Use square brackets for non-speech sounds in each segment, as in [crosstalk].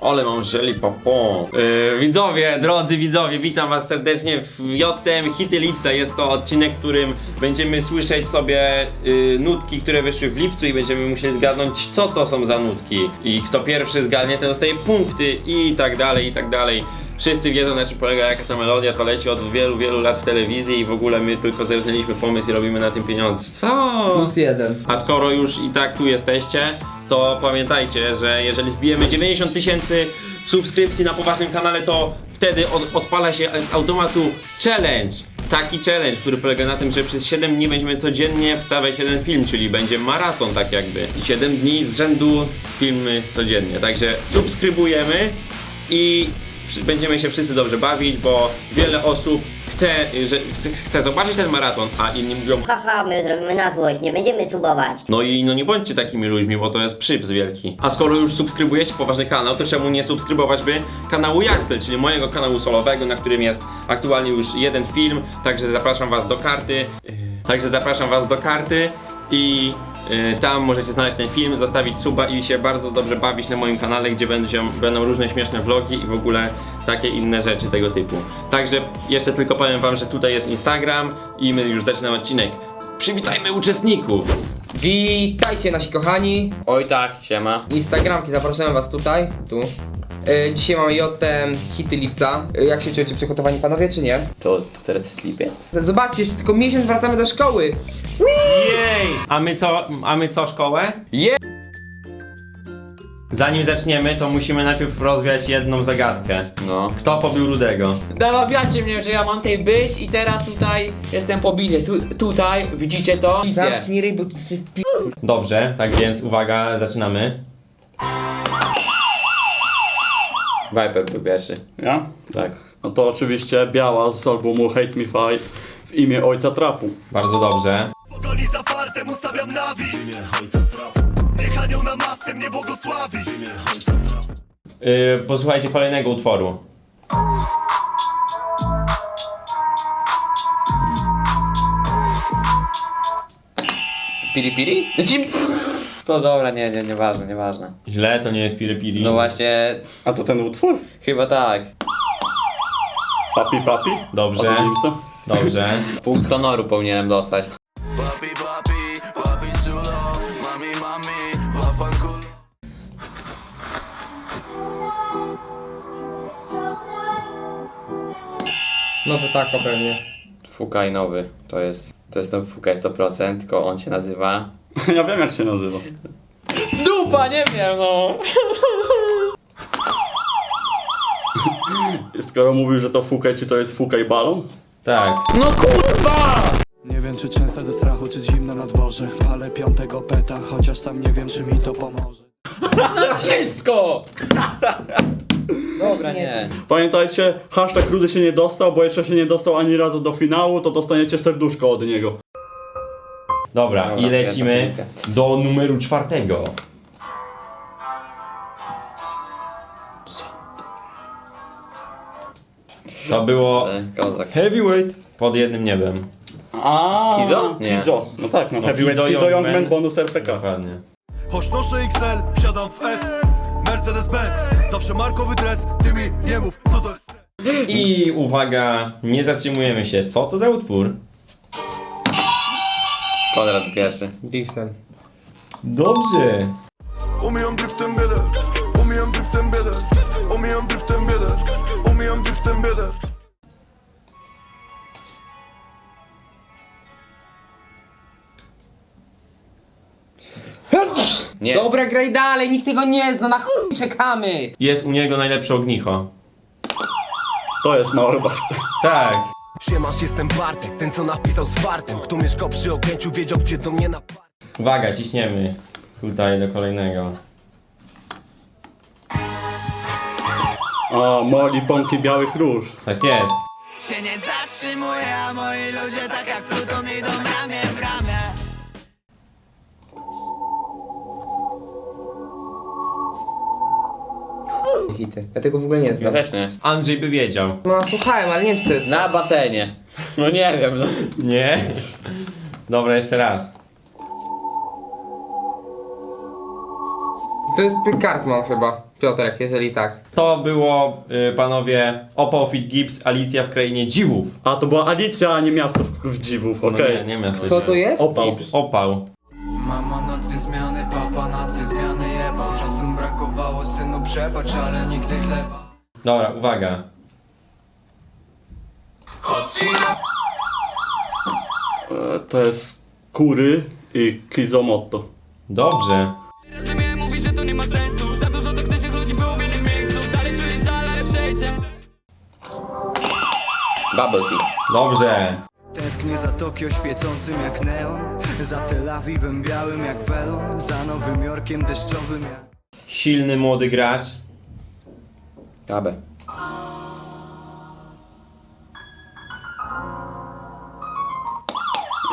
Ale mam żeli popon. Yy, widzowie, drodzy widzowie, witam was serdecznie w JTM Hity Lipca. Jest to odcinek, w którym będziemy słyszeć sobie yy, nutki, które wyszły w lipcu i będziemy musieli zgadnąć, co to są za nutki. I kto pierwszy zgadnie, ten dostaje punkty i tak dalej, i tak dalej. Wszyscy wiedzą na czym polega jaka to melodia, to leci od wielu, wielu lat w telewizji i w ogóle my tylko zerknęliśmy pomysł i robimy na tym pieniądze. Co? Plus jeden. A skoro już i tak tu jesteście, to pamiętajcie, że jeżeli wbijemy 90 tysięcy subskrypcji na poważnym kanale, to wtedy od, odpala się z automatu challenge. Taki challenge, który polega na tym, że przez 7 dni będziemy codziennie wstawiać jeden film, czyli będzie maraton tak jakby. I 7 dni z rzędu filmy codziennie. Także subskrybujemy i będziemy się wszyscy dobrze bawić, bo wiele osób chce, że, chce, zobaczyć ten maraton, a inni mówią Haha, my zrobimy na złość, nie będziemy subować. no i no nie bądźcie takimi ludźmi, bo to jest przyps wielki. A skoro już subskrybujecie poważny kanał, to czemu nie subskrybować by kanału Jaksel, czyli mojego kanału solowego, na którym jest aktualnie już jeden film, także zapraszam was do karty. Yy, Także zapraszam was do karty i yy, tam możecie znaleźć ten film, zostawić suba i się bardzo dobrze bawić na moim kanale, gdzie będą, będą różne śmieszne vlogi i w ogóle takie inne rzeczy tego typu. Także jeszcze tylko powiem wam, że tutaj jest Instagram i my już zaczynamy odcinek. Przywitajmy uczestników! Witajcie nasi kochani. Oj tak, siema. Instagramki, zapraszamy was tutaj, tu. E, dzisiaj mamy JTM Hity Lipca. E, jak się czujecie przygotowani panowie, czy nie? To, to teraz jest lipiec? Zobaczcie, jeszcze tylko miesiąc wracamy do szkoły. Jej! A my co, a my co szkołę? Je! Zanim zaczniemy, to musimy najpierw rozwiać jedną zagadkę. No. Kto pobił Rudego? Namawiacie mnie, że ja mam tutaj być i teraz tutaj jestem pobity. Tu, tutaj, widzicie to? Widzę. Zamknij ryj, bo ty się pi... Dobrze, tak więc uwaga, zaczynamy. Viper był pierwszy. Ja? Tak. No to oczywiście biała z albumu Hate Me Fight w imię ojca trapu. Bardzo dobrze. Pogoni za fartem ustawiam nawi anioł na masce mnie błogosławi Yy, posłuchajcie kolejnego utworu. Piri piri? Ci- To dobra, nie, nie, nieważne, nieważne. Źle, to nie jest Piri Piri. No właśnie, A to ten utwór? chyba tak. Papi Papi? Dobrze. Od? Dobrze. Punkt honoru powinienem dostać. Mami, wafankulo Nowy tako pewnie. Fukaj nowy. To jest, to jest ten Fukaj 100%, tylko on się nazywa... [laughs] Ja wiem jak się nazywa. Dupa, nie wiem no. [laughs] Skoro mówił, że to Fukaj, czy to jest Fukaj balon? Tak. No kurwa! Czy często ze strachu, czy zimno na dworze Ale piątego peta, chociaż sam nie wiem czy mi to pomoże Wszystko! Dobra, nie. Pamiętajcie, hashtag Rudy się nie dostał, bo jeszcze się nie dostał ani razu do finału, to dostaniecie serduszko od niego. Dobra, Dobra, i lecimy do numeru czwartego. To było Kozak. Heavyweight pod jednym niebem. A, Kizo? Nie. Kizo. No tak, no, No, Heavyweight Kizo, Kizo, Youngman. Bonus RPK. Dokładnie. Choć noszę XL, wsiadam w S Mercedes Benz, zawsze markowy dres Ty mi nie mów, co to jest I uwaga, nie zatrzymujemy się. Co to za utwór? Konrad pierwszy. Dobrze. Umijam driftem biedę Nie. Dobra, graj dalej, nikt tego nie zna, na chuj czekamy. Jest u niego najlepsze ognicho. To jest bar. Tak. Siemasz, jestem Bartek, ten co napisał z fartem Kto mieszkał przy okręciu, wiedział gdzie do mnie na Uwaga, ciśniemy. Tutaj do kolejnego. A, Moli, Pąki, Białych Róż. Tak jest. Się nie zatrzymuje, a moi ludzie tak jak Pluton Hity. Ja tego w ogóle nie Ja znam. też nie. Andrzej by wiedział. No słuchałem, ale nie wiem co to jest. Na basenie. No nie wiem, no. Nie? Dobra, jeszcze raz. To jest Kartman chyba, Piotrek, jeżeli tak. To było, y, panowie, Opał Fit Gibbs, Alicja w Krainie Dziwów. A to była Alicja, a nie miasto w, w dziwów, okej. No nie, nie miasto Co to dziwów. jest? Opał. Opał. Zmiany, papa na dwie zmiany jebał Czasem brakowało synu przebacz, ale nigdy chleba Dobra, uwaga. E, To jest Kury i Kizomotto. Dobrze. Rozumiem, mówi, że to nie ma sensu Za dużo toksycznych ludzi było w jednym miejscu Dalej czuję żal, ale przejdzie Bubble tea. Dobrze. Tęsknię za Tokio świecącym jak neon Za Tel Awiwem białym jak welon Za Nowym Jorkiem deszczowym jak... Silny młody gracz. Kabę.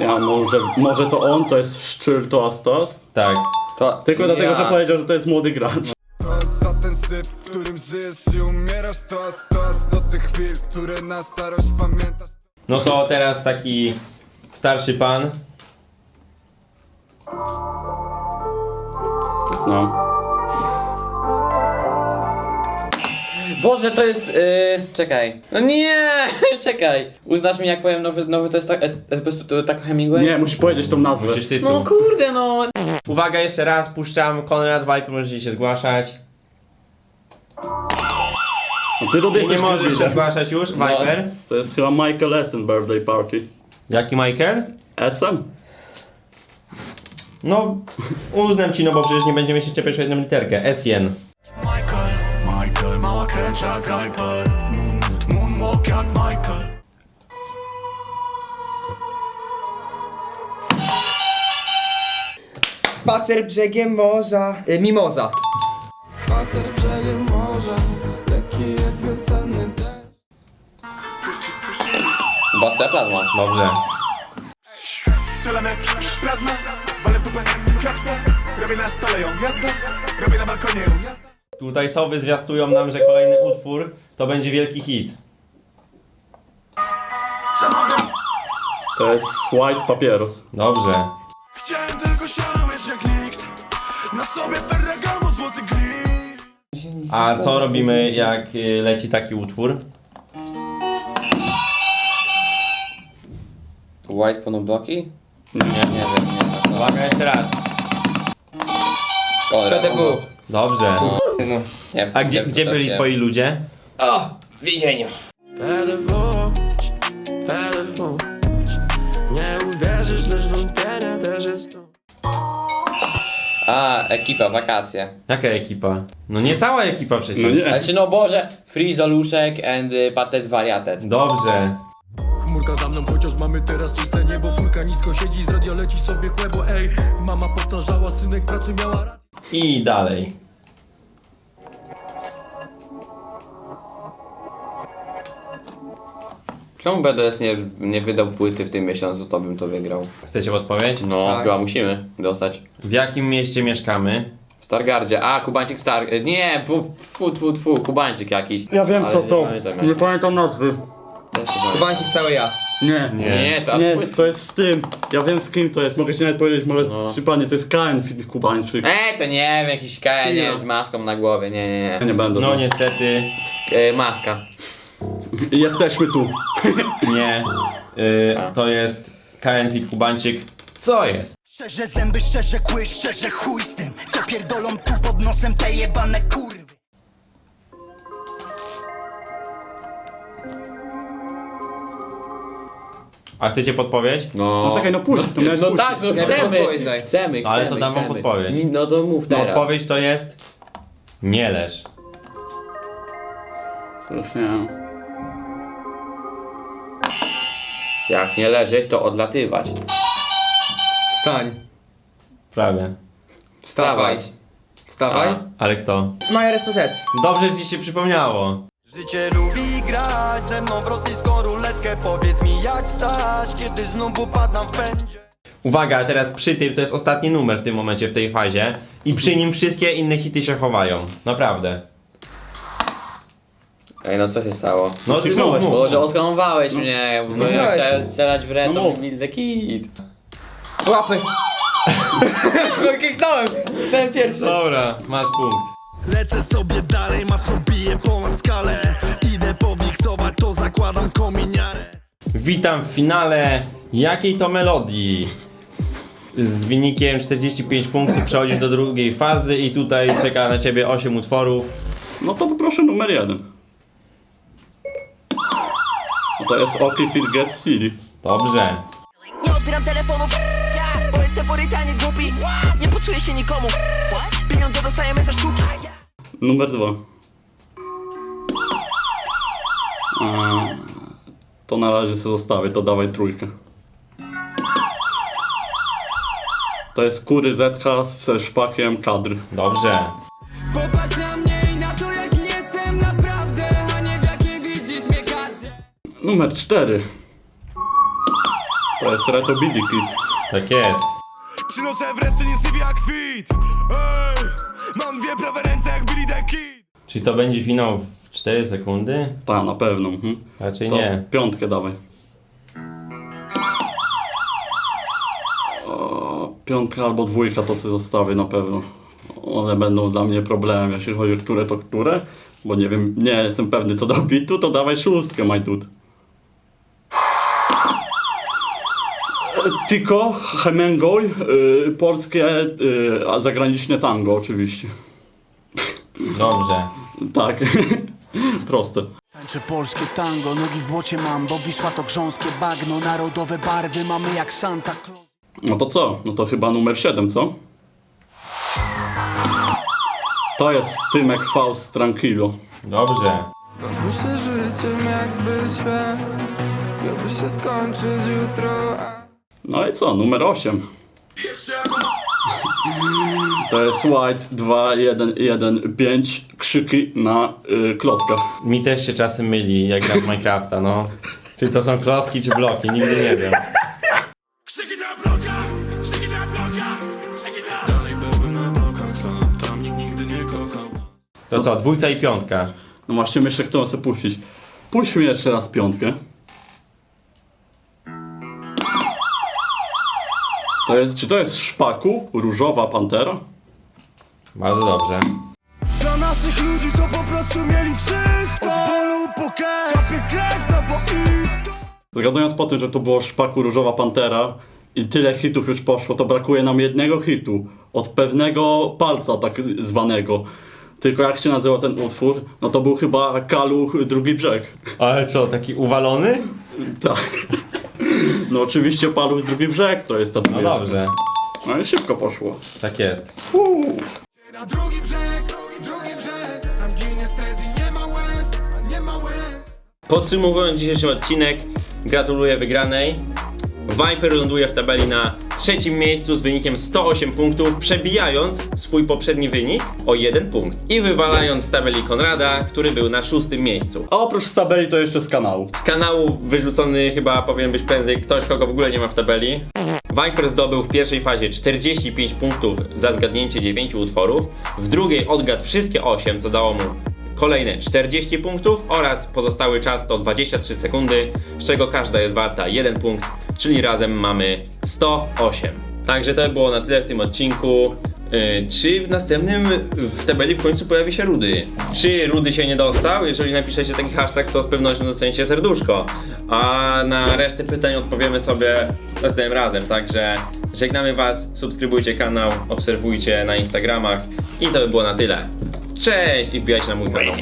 Ja może, może to on, to jest Szczyl to Astas. Tak. To Tylko dlatego, że powiedział, że to jest młody gracz. To jest za ten syf, w którym żyjesz i umierasz To aż do tych chwil, które na starość pamiętasz No to teraz taki starszy pan. No. Boże, to jest. Yy, czekaj. No nie! [laughs] czekaj. Uznasz mnie, jak powiem nowy, nowy to jest tak. E, po prostu to tak Hemingway? Nie, musisz powiedzieć tą nazwę. Tytuł. No kurde, no. Uwaga, jeszcze raz puszczam Konrad Viper, możecie się zgłaszać. No ty Rudy Ty nie jesteś możesz się zgłaszać już, Viper. To jest chyba Michael Essen birthday party. Jaki Michael? Essen? No, uznam ci, no bo przecież nie będziemy się czepiać o jedną literkę. Esjen. Michael, Michael, mała kręcza Grajper Moonwood, moonwalk jak Michael Spacer brzegiem morza. Y, mimoza. Spacer brzegiem morza Lekki jak wiosenny deszcz Basta plazma. Dobrze. Strzelamy plazma, w dupę klapsę Robię na stole ją jazda, robię na balkonie ją jazda Tutaj sowy zwiastują nam, że kolejny utwór to będzie wielki hit. To jest White Papieros. Dobrze. Chciałem tylko siano mieć jak nikt Na sobie Ferragamo, złoty grill A co robimy, jak y, leci taki utwór? White ponobloki? Nie. Nie wiem, nie wiem. Uwaga, jeszcze raz. PDW. Dobrze. No, nie, A gdzie, gdzie byli twoi ludzie? O! W więzieniu. PDW, PDW Nie uwierzysz, lecz wątpienie też jest tu A, ekipa, wakacje. Jaka ekipa? No nie cała ekipa przecież. No nie. Znaczy, no Boże, Frizoluszek and y, Patec Wariatec. Dobrze. Chmurka za mną, chociaż mamy teraz czyste niebo Furka nisko siedzi, z radia leci sobie kłębo Ej, mama powtarzała, synek pracuj miała rację I dalej. Czemu BDS nie, nie wydał płyty w tym miesiącu, to bym to wygrał. Chcecie odpowiedź? No, Tak. chyba musimy dostać. W jakim mieście mieszkamy? W Stargardzie. A, Kubańczyk Star... Nie, fu, fu, fu, fu, Kubańczyk jakiś. Ja wiem Ale co nie to. pamiętam jak. Nie pamiętam nazwy. Kubańczyk cały ja. Nie. Nie, to Nie, to jest z tym. Ja wiem z kim to jest. Mogę ci nawet powiedzieć, może No. z panie, to jest KN Fit Kubańczyk. E, to nie wiem, jakiś KN, nie Nie. z maską na głowie, nie, nie, Ja nie. nie będę. No niestety E, maska. Jesteśmy tu. [laughs] nie. Y, A. to jest KN Fit Kubańczyk. Co jest? Szczerze zęby, szczerze kły, szczerze chuj z tym Co pierdolą tu pod nosem te jebane kurwy A chcecie podpowiedź? No, No czekaj, no to miałeś No puścić. tak, no chcemy. podpowiedź daj. Chcemy, chcemy, Ale to dam wam chcemy. podpowiedź. Ni- No to mów No, teraz. odpowiedź to jest... Nie leż. Nie wiem. Jak nie leżeć, to odlatywać. Wstań. Prawie. Wstawaj. Wstawaj. A, ale kto? Maja RSPZ. Dobrze, że ci się przypomniało. Życie lubi grać ze mną w rosyjską ruletkę Powiedz mi jak wstać, kiedy znów upadam w pędzie Uwaga, teraz przy tym, to jest ostatni numer w tym momencie, w tej fazie. I przy nim wszystkie inne hity się chowają. Naprawdę. Ej, no co się stało? No ty mów, mów. Boże, oskamowałeś mnie, bo No ja chciałem strzelać w No to mów. mi the kid. Łapy. [laughs] Kliknąłem! Ten pierwszy. Dobra, masz punkt. Lecę sobie dalej, masno biję ponad skalę Idę powiksować, to zakładam kominiarę Witam w finale jakiej to melodii? Z wynikiem 45 punktów przechodzisz do drugiej fazy i tutaj czeka na ciebie 8 utworów. No to poproszę numer jeden. No to jest Oki Fit Get City. Dobrze. Nie odbieram telefonów, bo jestem porytanie głupi Nie poczuję się nikomu Pieniądze dostajemy za sztuki Numer dwa. A, to na razie sobie zostawię, to dawaj trójkę. To jest kury ZH ze szpakiem kadr. Dobrze. Popatrz na mnie i na to jak jestem naprawdę A nie w jakiej widzisz mnie Numer cztery. To jest Reto Billy Kid. Tak jest. Przynoszę wreszcie nie sypie jak kwit Ej, mam dwie prawe ręce jak Billy the Kid Czy to będzie finał w 4 sekundy? Ta, na pewno. Mhm. Raczej To nie. piątkę dawaj. O, piątka albo dwójka to sobie zostawię na pewno. One będą dla mnie problemem, jeśli chodzi o które to które. Bo nie wiem, nie jestem pewny co do bitu, to dawaj szóstkę, my dude. Tico, Hemingway, y, polskie, y, a zagraniczne tango oczywiście. Dobrze. Tak, [laughs] proste. Tańczę polskie tango, nogi w błocie mam Bo Wisła to grząskie bagno Narodowe barwy mamy jak Santa Claus No to co? No to chyba numer 7, co? To jest Tymek Faust Tranquilo. Dobrze. Bawmy się życiem jakby świat Miałby się skończyć jutro a... No i co? Numer 8. To jest White 2, 1, 1, 5 krzyki na y, klockach. Mi też się czasem myli, jak gram w Minecrafta, no. Czy to są klocki, czy bloki, nigdy nie wiem. Krzyki na blokach, krzyki na blokach, krzyki na Dalej byłbym na blokach sam, tam nikt nigdy nie kochał To co, dwójka i piątka. No właśnie myślę, kto chce puścić. Puść mi jeszcze raz piątkę. To jest, czy to jest szpaku? Różowa pantera? Bardzo dobrze. Dla naszych ludzi, co po prostu mieli wszystko Od bólu po cash Kapie krew na boisko Zgadując po tym, że to było szpaku Różowa Pantera i tyle hitów już poszło, to brakuje nam jednego hitu. Od pewnego palca tak zwanego. Tylko jak się nazywa ten utwór? No to był chyba Kaluch Drugi Brzeg. Ale co, taki uwalony? [laughs] Tak. No oczywiście Paluch Drugi Brzeg to jest ta No druga. dobrze. No i szybko poszło. Tak jest. Na drugi brzeg, drugi brzeg Tam ginie stres i nie ma łez, nie ma łez Podsumowując dzisiejszy odcinek, gratuluję wygranej. Viper ląduje w tabeli na trzecim miejscu z wynikiem 108 punktów, przebijając swój poprzedni wynik o jeden punkt i wywalając z tabeli Konrada, który był na szóstym miejscu. A oprócz z tabeli to jeszcze z kanału. Z kanału wyrzucony chyba powinien być prędzej ktoś, kogo w ogóle nie ma w tabeli. Viper zdobył w pierwszej fazie 45 punktów za zgadnięcie 9 utworów, w drugiej odgadł wszystkie 8, co dało mu kolejne 40 punktów oraz pozostały czas to 23 sekundy, z czego każda jest warta 1 punkt, czyli razem mamy 108. Także to było na tyle w tym odcinku. Yy, czy w następnym w tabeli w końcu pojawi się Rudy? Czy Rudy się nie dostał? Jeżeli napiszecie taki hashtag, to z pewnością dostaniecie serduszko. A na resztę pytań odpowiemy sobie następnym razem. Także żegnamy Was, subskrybujcie kanał, obserwujcie na Instagramach i to by było na tyle. Cześć i wbijajcie na mój kanał.